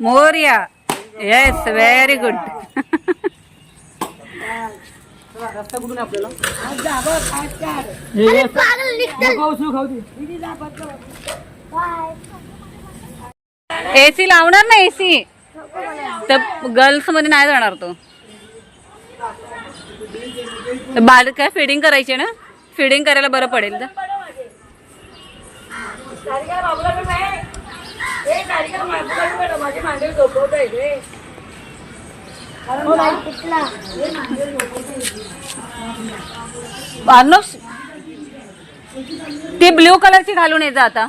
Morya yes very good. AC लावणार ना AC तर गर्ल्समध्ये नाही जाणार तो. बाल काय फिडिंग करायची ना? फिडिंग करायला बरं पडेल तर. अर्णव ती ब्ल्यू कलरची घालून ये जा आता.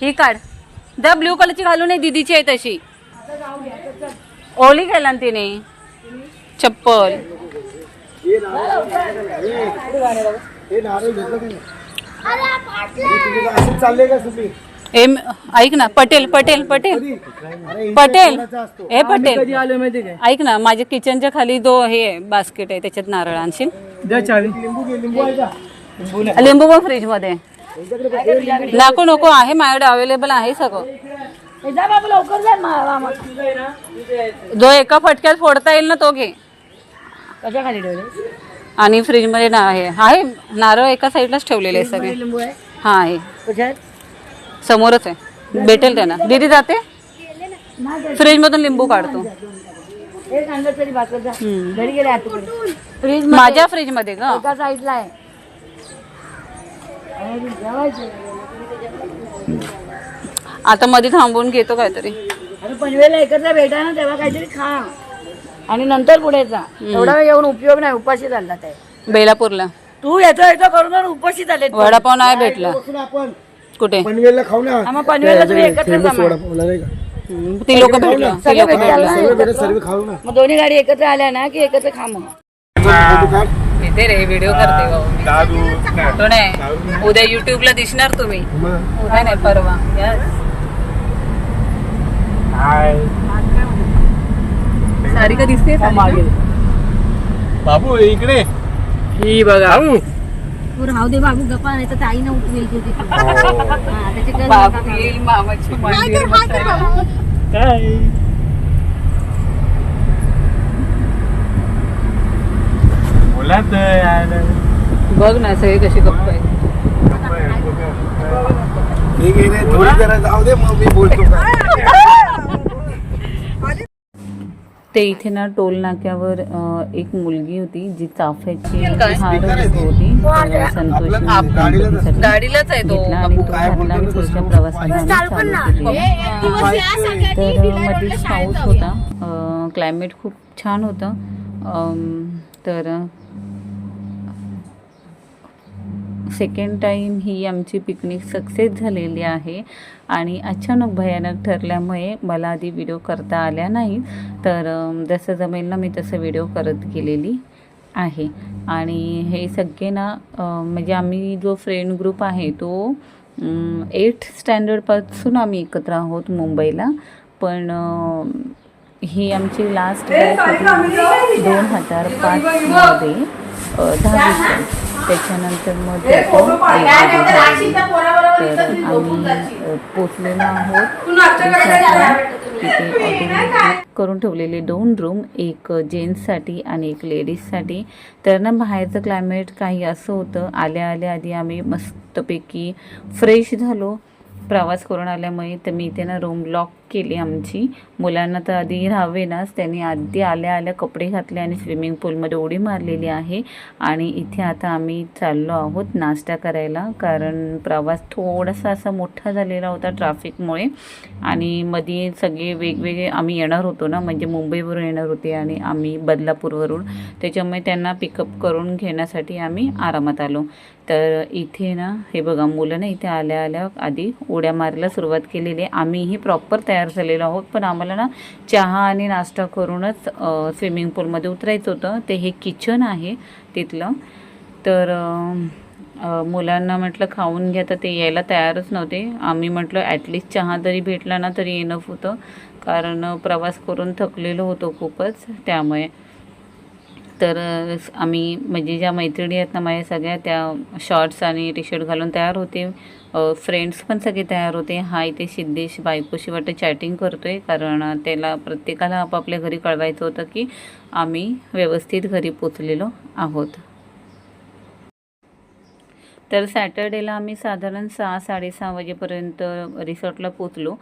ही काढ. जा ब्ल्यू कलरची घालून ये दीदीची आहे तशी. ओली केला ना तिने. चप्पल. चाललंय का सुपी एम ऐक ना पटेल पटेल पटेल. पटेल ए पटेल. कधी आलो माहिती काय? ऐक ना माझ्या किचनच्या खाली दो हे बास्केट आहे त्याच्यात नारळ आणशील? द्या चावी. लिंबू घे लिंबू आहे का लिंबू नाही लिंबू पण फ्रीजमध्ये नको नको आहे माझ्याकडे अवेलेबल आहे सगळं. जा बाबा लवकर जा मामा जो एका फटक्यात फोडता येईल ना तो घे. कशा खाली ठेवले? आणि फ्रीजमध्ये ना आहे आहे नारळ एका साईडलाच ठेवलेले आहे सगळे. लिंबू आहे? हा आहे. समोरच आहे. भेटेल त्यांना. दीदी जाते? फ्रीज मधून लिंबू काढतो. घरी गेले फ्रीज माझ्या फ्रीजमध्ये का? एका साईडला आहे. आता मध्ये थांबवून घेतो काहीतरी. आणि पनवेलला एकत्र भेटा ना तेव्हा काहीतरी खा. आणि नंतर पुढे जा. एवढा वेळ येऊन उपयोग नाही उपाशी चालला ते. बेलापूरला. तू येतो येतो करून उपाशी झाले वडापाव नाही भेटला. आपण. कुठे? पनवेलला खाऊ ना. मग पनवेलला तुम्ही एकत्र फेमस जमा वडापावला नाही का? हम्म, ती लोक भेटलं ती सगळे लोक भेटाल. ना सर्व एकत्र. भेटत सर्व खाऊ ना. मग दोन्ही गाडी एकत्र आल्या ना की एकत्र खा मग फोटो काढ येते रे व्हिडिओ करते भाऊ. मी. तो नाही. उद्या युट्यूबला दिसणार तुम्ही. मग? उद्या नाही परवा. Yes. सारिका दिसते मागे. बाबू इकडे. ही बघा. राहू दे बाबू गप्पा नाही तर ताई ना उठवेल तुझी. येईल मामाची बसायला. काय? बोला तर यार. बघ ना सगळे कशी गप्प आहे थोडी जरा जाऊ दे मग मी बोलतो काय. ते इथे ना टोल नाक्यावर एक मुलगी होती जी चाफ्याची? हार. होती. संतोषी गाडीलाच आहे तो. आणि पुढच्या. प्रवासाला. तर मध्येच पाऊस होता. क्लायमेट खूप छान होतं. तर सेकंड टाईम ही आमची पिकनिक सक्सेस झालेली आहे. आणि अचानक भयानक ठरल्यामुळे मला आधी व्हिडिओ करता आल्या नाही तर जसं जमेल ना मी तसं व्हिडिओ करत गेलेली आहे. आणि हे सगळे ना म्हणजे आम्ही जो फ्रेंड ग्रुप आहे तो एट स्टँडर्डपासून आम्मी एकत्र आहोत मुंबईला. पण ही आमची लास्ट बॅच होती दोन हजार पाचमध्ये दहावीची त्याच्यानंतर मग. तर आम्ही पोचलेलो आहोत. तिथे करून ठेवलेले दोन रूम एक जेंट्ससाठी आणि एक लेडीजसाठी तर ना बाहेरचं क्लायमेट काही असं होतं. आल्या आल्या आधी आम्ही मस्तपैकी फ्रेश झालो. प्रवास करून आल्यामुळे तर मी इथे ना रूम लॉक केली आमची. मुलांना तर आधी राहावेनाच त्यांनी आधी आल्या आल्या कपडे घातले आणि स्विमिंग पूलमध्ये उडी मारलेली आहे. आणि इथे आता आम्ही चाललो आहोत नाश्ता करायला कारण प्रवास थोडासा असा मोठा झालेला होता ट्रॅफिकमुळे आणि मध्ये सगळे वेगवेगळे आम्ही येणार होतो ना म्हणजे मुंबईवरून येणार होते आणि आम्ही बदलापूरवरून. त्याच्यामुळे त्यांना पिकअप करून घेण्यासाठी आम्ही आरामात आलो. तर इथे ना हे बघा मुलं ना इथे आल्या आल्या आधी उड्या मारायला सुरुवात केलेली आहे. आम्हीही प्रॉपर तयार तयार झालेलो आहोत. पण आम्हाला ना चहा आणि नाश्ता करूनच स्विमिंग पूलमध्ये उतरायचं होतं. ते हे किचन आहे तिथलं. तर मुलांना म्हटलं खाऊन घ्या तर ते यायला तयारच नव्हते. आम्ही म्हटलं ॲटलिस्ट चहा जरी भेटला ना तरी येणं होतं. कारण प्रवास करून थकलेलो होतो खूपच. त्यामुळे तर आम्ही म्हणजे ज्या मैत्रिणी आहेत ना माझ्या सगळ्या त्या शॉर्ट्स आणि टी शर्ट घालून तयार होते. फ्रेंड्स पण सगळे तयार होते. हा इथे सिद्धेश बायकोशी वाटतं चॅटिंग करतो आहे कारण त्याला प्रत्येकाला आपापल्या घरी कळवायचं होतं की आम्ही व्यवस्थित घरी पोचलेलो आहोत. तर सॅटर्डेला आम्ही साधारण सहा साडेसहा वाजेपर्यंत रिसॉर्टला पोचलो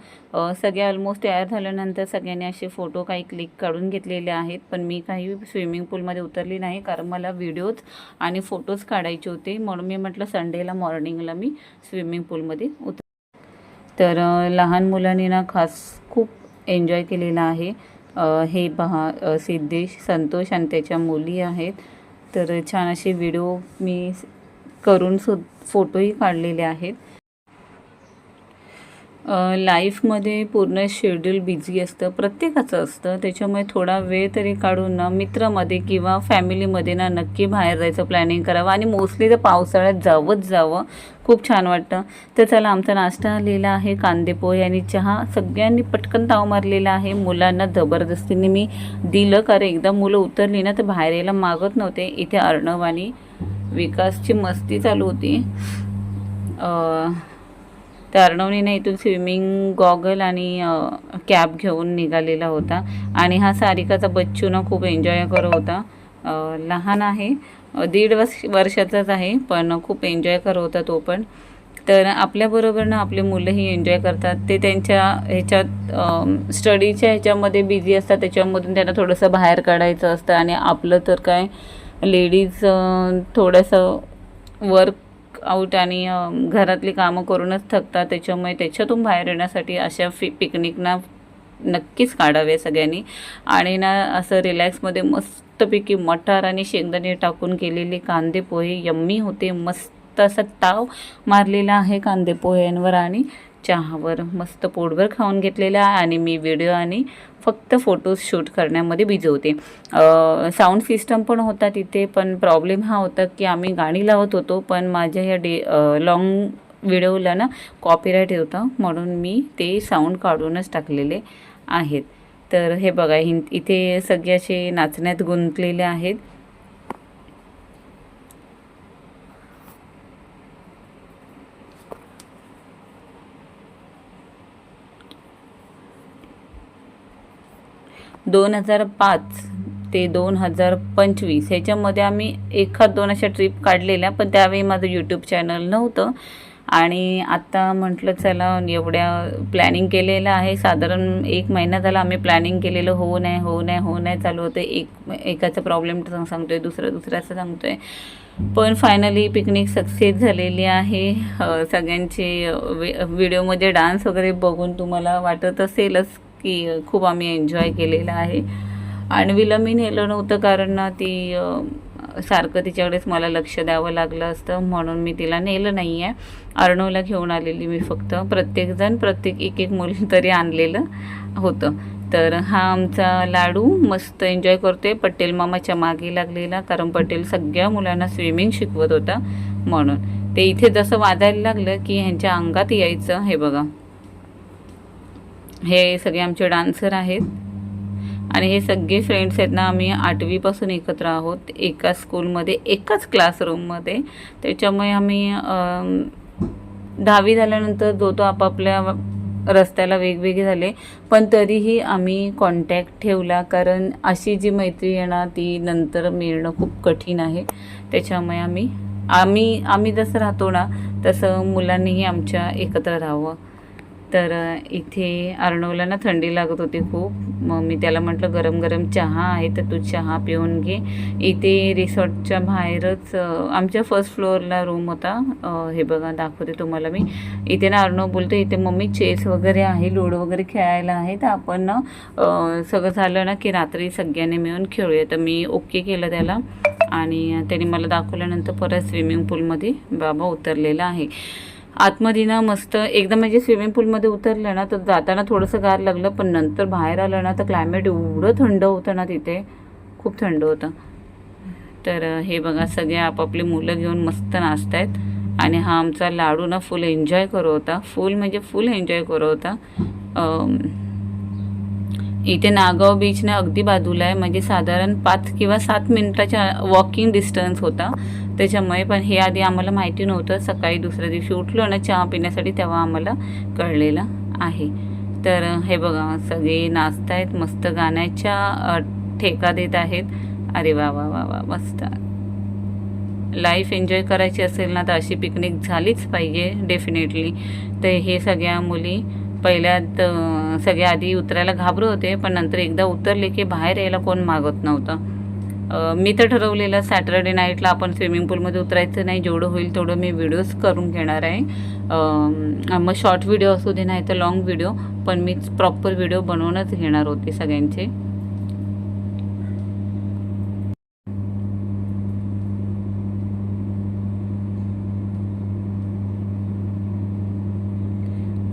सगळे ऑलमोस्ट तयार झाल्यानंतर सगळ्यांनी असे फोटो काही क्लिक काढून घेतलेले आहेत. पण मी काही स्विमिंग पूलमध्ये उतरली नाही कारण मला व्हिडिओज आणि फोटोज काढायचे होते. म्हणून मी म्हटलं संडेला मॉर्निंगला मी स्विमिंग पूलमध्ये उतर तर लहान मुलांनी ना खास खूप एन्जॉय केलेला आहे. हे पहा सिद्धेश संतोष आणि त्याच्या मुली आहेत. तर छान असे व्हिडिओ मी करून सु फोटोही काढलेले आहेत. लाईफमध्ये पूर्ण शेड्यूल बिझी असतं प्रत्येकाचं असतं. त्याच्यामुळे थोडा वेळ तरी काढून ना मित्रामध्ये किंवा फॅमिलीमध्ये ना नक्की बाहेर जायचं प्लॅनिंग करावं. आणि मोस्टली तर पावसाळ्यात जावंच जावं. खूप छान वाटतं. तर चला आमचा नाश्ता आलेला आहे. कांदेपोहे आणि चहा सगळ्यांनी पटकन ताव मारलेला आहे. मुलांना जबरदस्तीने मी दिलं कारण एकदा मुलं उतरली ना तर बाहेर यायला मागत नव्हते. इथे अर्णव आणि विकासची मस्ती चालू होती. अ, त्या अर्णवनीने इथून स्विमिंग गॉगल आणि कॅब घेऊन निघालेला होता. आणि हा सारिकाचा बच्चू ना खूप एन्जॉय करत होता. लहान आहे. दीड वर्ष वर्षाचाच आहे पण खूप एन्जॉय करत होता तो पण. तर आपल्याबरोबर ना आपले मुलंही एन्जॉय करतात. ते त्यांच्या ह्याच्यात स्टडीच्या ह्याच्यामध्ये बिझी असतात. त्याच्यामधून त्यांना थोडंसं बाहेर काढायचं असतं. आणि आपलं तर काय लेडीज थोडंसं वर्क आऊट आणि घरातली कामं करूनच थकतात. त्याच्यामुळे त्याच्यातून बाहेर येण्यासाठी अशा फि पिकनिकना नक्कीच काढावे सगळ्यांनी. आणि ना असं रिलॅक्समध्ये मस्तपैकी मटार आणि शेंगदाणे टाकून केलेले कांदे पोहे यम्मी होते. मस्त असा ताव मारलेला आहे कांदे पोह्यांवर आणि चहावर मस्त पोटभर खाऊन घेतलेला आहे आणि मी व्हिडिओ आणि फक्त फोटोज शूट करण्यामध्ये भिजवते साऊंड सिस्टम पण होता तिथे पण प्रॉब्लेम हा होता की आम्ही गाणी लावत होतो पण माझ्या ह्या डे लॉंग व्हिडिओला ना कॉपीराईट होता म्हणून मी ते साऊंड काढूनच टाकलेले आहेत. तर हे बघा हि इथे सगळे असे नाचण्यात गुंतलेले आहेत. दोन हजार पाच ते दोन हजार पंचवीस ह्याच्यामध्ये आम्ही एखाद दोन अशा ट्रिप काढलेल्या पण त्यावेळी माझं यूट्यूब चॅनल नव्हतं. आणि आत्ता म्हटलं चला एवढ्या प्लॅनिंग केलेलं आहे. साधारण एक महिना झाला आम्ही प्लॅनिंग केलेलं हो नाही हो नाही हो नाही चालू होतं एक एकाचा प्रॉब्लेम सांगतो आहे दुसरा दुसऱ्याचं सांगतो आहे पण फायनली पिकनिक सक्सेस झालेली आहे. सगळ्यांचे व्हिडिओमध्ये डान्स वगैरे बघून तुम्हाला वाटत असेलच. की खूप आम्ही एन्जॉय केलेला आहे. आणवीला मी नेलं नव्हतं कारण ना ती सारखं तिच्याकडेच मला लक्ष द्यावं लागलं असतं म्हणून मी तिला नेलं नाही आहे अर्णवला घेऊन आलेली मी फक्त. प्रत्येकजण प्रत्येक एक एक मुली तरी आणलेलं होतं. तर हा आमचा लाडू मस्त एन्जॉय करतोय. पटेल मामाच्या मागे लागलेला कारण पटेल सगळ्या मुलांना स्विमिंग शिकवत होता म्हणून. ते इथे जसं वाजायला लागलं की ह्यांच्या अंगात यायचं हे बघा. हे सगळे आमचे डान्सर आहेत. आणि हे सगळे फ्रेंड्स आहेत ना आम्ही आठवीपासून एकत्र आहोत. एका स्कूलमध्ये एकाच क्लासरूममध्ये. त्याच्यामुळे आम्ही दहावी झाल्यानंतर जो तो आपापल्या रस्त्याला वेगवेगळे झाले. पण तरीही आम्ही कॉन्टॅक्ट ठेवला कारण अशी जी मैत्री आहे ना ती नंतर मिळणं खूप कठीण आहे. त्याच्यामुळे आम्ही आम्ही आम्ही जसं राहतो ना तसं मुलांनीही आमच्या एकत्र राहावं. तर इथे अर्णवला ना थंडी लागत होती खूप. मग मी त्याला म्हटलं गरम गरम चहा आहे तर तू चहा पिऊन घे. इथे रिसॉर्टच्या बाहेरच आमच्या फर्स्ट फ्लोअरला रूम होता. हे बघा दाखवते तुम्हाला मी. इथे ना अर्णव बोलतो इथे मम्मी चेस वगैरे आहे लूडो वगैरे खेळायला आहे तर आपण ना सगळं झालं ना की रात्री सगळ्यांनी मिळून खेळूया. तर मी ओके केलं त्याला. आणि त्याने मला दाखवल्यानंतर परत स्विमिंग पूलमध्ये बाबा उतरलेला आहे. आतमध्ये ना मस्त एकदम म्हणजे स्विमिंग पूलमध्ये उतरलं ना तर जाताना थोडंसं गार लागलं पण नंतर बाहेर आलं ना तर क्लायमेट एवढं थंड होतं ना तिथे. खूप थंड होतं. तर हे बघा सगळे आपापली मुलं घेऊन मस्त नाचतायत. आणि हा आमचा लाडू ना फुल एन्जॉय करत होता. फुल म्हणजे फुल एन्जॉय करत होता. इथे नागाव बीचने अगदी बाजूला आहे. म्हणजे साधारण पाच किंवा सात मिनिटाच्या वॉकिंग डिस्टन्स होता. त्याच्यामुळे पण हे आधी आम्हाला माहिती नव्हतं. सकाळी दुसऱ्या दिवशी उठलो ना चहा पिण्यासाठी तेव्हा आम्हाला कळलेलं आहे. तर हे बघा सगळे नाचत आहेत मस्त गाण्याच्या ठेका देत आहेत. अरे वा वा वा वा मस्त. लाईफ एन्जॉय करायची असेल ना तर अशी पिकनिक झालीच पाहिजे डेफिनेटली तर हे सगळ्या मुली पहिल्यात सगळ्या आधी उतरायला घाबरत होते पण नंतर एकदा उतरले की बाहेर यायला कोण मागत नव्हतं. मी तर ठरवलेलं सॅटरडे नाईटला आपण स्विमिंग पूलमध्ये उतरायचं नाही जेवढं होईल तेवढं मी व्हिडिओज करून घेणार आहे. मग शॉर्ट व्हिडिओ असू दे नाही तर लॉंग व्हिडिओ पण मी प्रॉपर व्हिडिओ बनवूनच घेणार होते सगळ्यांचे.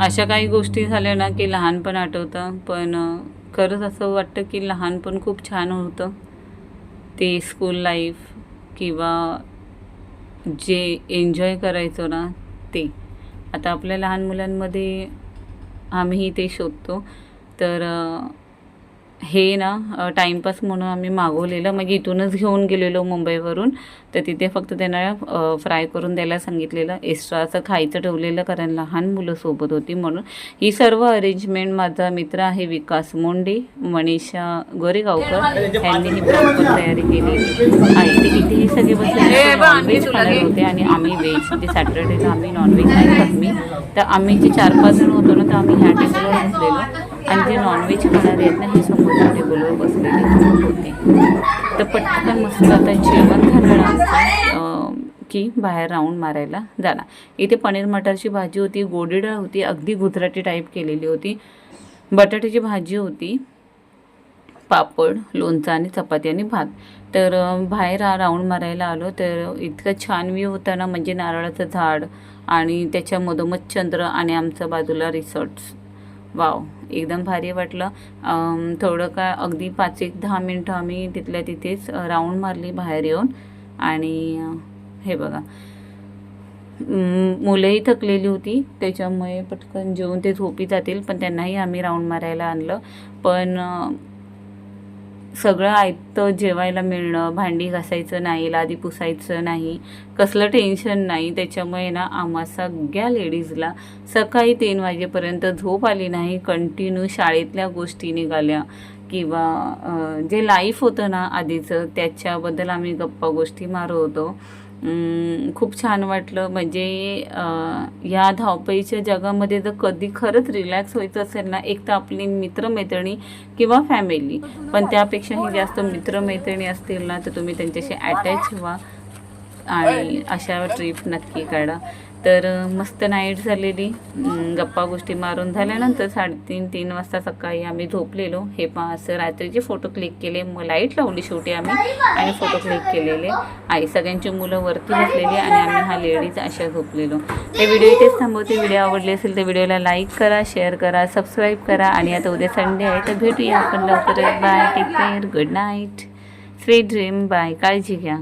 अशा काही गोष्टी झाल्या ना की लहानपण आठवतं पण खरंच असं वाटतं की लहानपण खूप छान होतं. ते स्कूल लाईफ किंवा जे एन्जॉय करायचो ना ते. आता आपल्या लहान मुलांमध्ये आम्हीही ते शोधतो. तर हे ना टाईमपास म्हणून आम्ही मागवलेलं. मग इथूनच घेऊन गेलेलो मुंबईवरून. तर तिथे फक्त त्यांना फ्राय करून द्यायला सांगितलेलं. एक्स्ट्रा असं खायचं ठेवलेलं कारण लहान मुलं सोबत होती म्हणून. ही सर्व अरेंजमेंट माझा मित्र आहे विकास मोंडे मनीषा गोरेगावकर. यांनी ही प्रॉपर तयारी केलेली. आहे ते इथे हे सगळे बसले नॉनव्हेज खाणार होते आणि आम्ही व्हेज म्हणजे सॅटर्डेला आम्ही नॉनव्हेज नाही खात मी तर आम्ही जे चार पाच जण होतो ना तर आम्ही ह्या टेबलवर बसलेलो आणि जे नॉनव्हेज खाणारे आहेत ना हे समोर टेबलवर बसलेले होते तर पटकन मस्त आता जेवण झालं आमचं. की बाहेर राऊंड मारायला जाणार. इथे पनीर मटरची भाजी होती गोडी डाळ होती अगदी गुजराती टाईप केलेली होती. बटाट्याची भाजी होती पापड लोणचं आणि चपाती आणि भात. तर बाहेर राऊंड मारायला आलो तर इतकं छान व्ह्यू होता ना म्हणजे नारळाचं झाड आणि त्याच्या मधोमध चंद्र आणि आमच्या बाजूला रिसॉर्ट्स वाव एकदम भारी वाटलं. थोडं काय अगदी पाच एक दहा मिनटं आम्ही तिथल्या तिथेच राऊंड मारली बाहेर येऊन. आणि हे बघा. मुलंही थकलेली होती त्याच्यामुळे पटकन जेवून ते झोपी जातील पण त्यांनाही आम्ही राऊंड मारायला आणलं. पण सगळं ऐकतं जेवायला मिळणं भांडी घासायचं नाही लादी पुसायचं नाही कसलं टेन्शन नाही. त्याच्यामुळे ना आम्हा सगळ्या लेडीजला सकाळी तीन वाजेपर्यंत झोप आली नाही. कंटिन्यू शाळेतल्या गोष्टी निघाल्या. किंवा जे लाईफ होतं ना आधीचं त्याच्याबद्दल आम्ही गप्पा गोष्टी मारत होतो. खूप छान वाटलं. म्हणजे या धावपळीच्या जगामध्ये जर कधी खरंच रिलॅक्स व्हायचं असेल ना एक तर आपली मित्रमैत्रिणी किंवा फॅमिली पण त्यापेक्षाही जास्त मित्रमैत्रिणी असतील ना तर तुम्ही त्यांच्याशी अटॅच व्हा. आणि अशा ट्रिप नक्की काढा. तर मस्त नाईट झालेली. गप्पा गोष्टी मारून झाल्यानंतर साडेतीन तीन वाजता सकाळी आम्ही झोपलेलो. हे पहा असं रात्रीचे फोटो क्लिक केले. मग लाइट लावली शेवटी आम्ही आणि फोटो क्लिक केलेले. आई सगळ्यांची मुलं वरती बसलेली आणि आम्ही हा लेडीज अशा झोपलेलो. ते व्हिडिओ इथेच थांबवते व्हिडिओ आवडले असेल तर व्हिडिओला लाईक करा शेअर करा सबस्क्राईब करा आणि आता उद्या संडे आहे. तर भेटूया आपण लवकरच. Bye take care good night sweet dream bye काळजी घ्या.